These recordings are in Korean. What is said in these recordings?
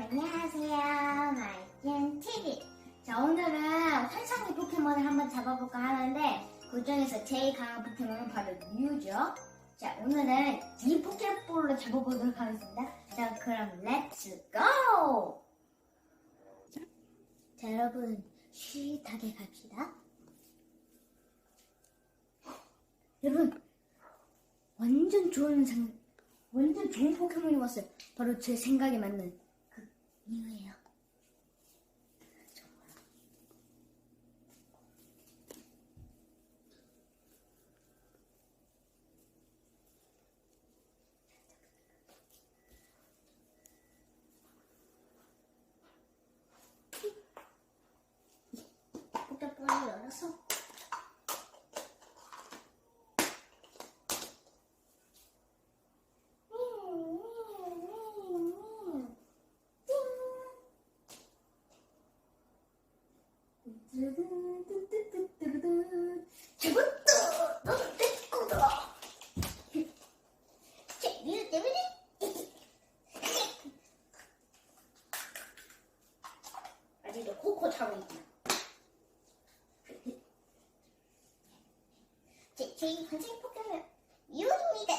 안녕하세요. 마이젠 TV. 자, 오늘은 환상의 포켓몬을 한번 잡아볼까 하는데, 그 중에서 제일 강한 포켓몬은 바로 뮤죠. 자, 오늘은 이 포켓볼로 잡아보도록 하겠습니다. 자, 그럼 렛츠 고! 자, 여러분, 쉬하게 갑시다. 여러분, 완전 좋은 상, 완전 좋은 포켓몬이 왔어요. 바로 제 생각에 맞는 그 이유예요. 포켓볼을 열어서 저것도 너는 내 거다. 재미를 때문에 아직도 코코 차고 있구나. 제, 제 환생 포켓몬 미호입니다.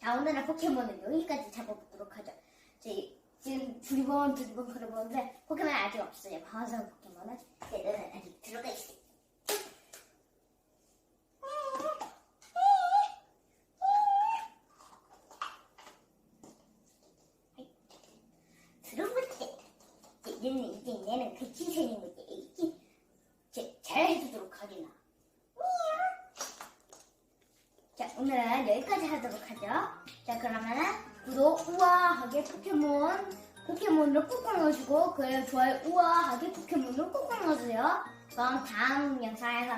자, 오늘의 포켓몬은 여기까지 잡아보도록 하죠. 제, 지금 두리번 두리번 걸어보는데 포켓몬 아직 없어요. 방어성 포켓몬은 얘는 아직 들어가 있어요. 얘는 이제 얘는 그 기세인 거지. 이게 제- 잘 해주도록 하기나. 자, 오늘은 여기까지 하도록 하죠. 자, 그러면은 우아하게 포켓몬 포켓몬을 꾹꾹 넣어주고 그리고 좋아요 우아하게 포켓몬을 꾹꾹 넣어주세요. 그럼 다음 영상에서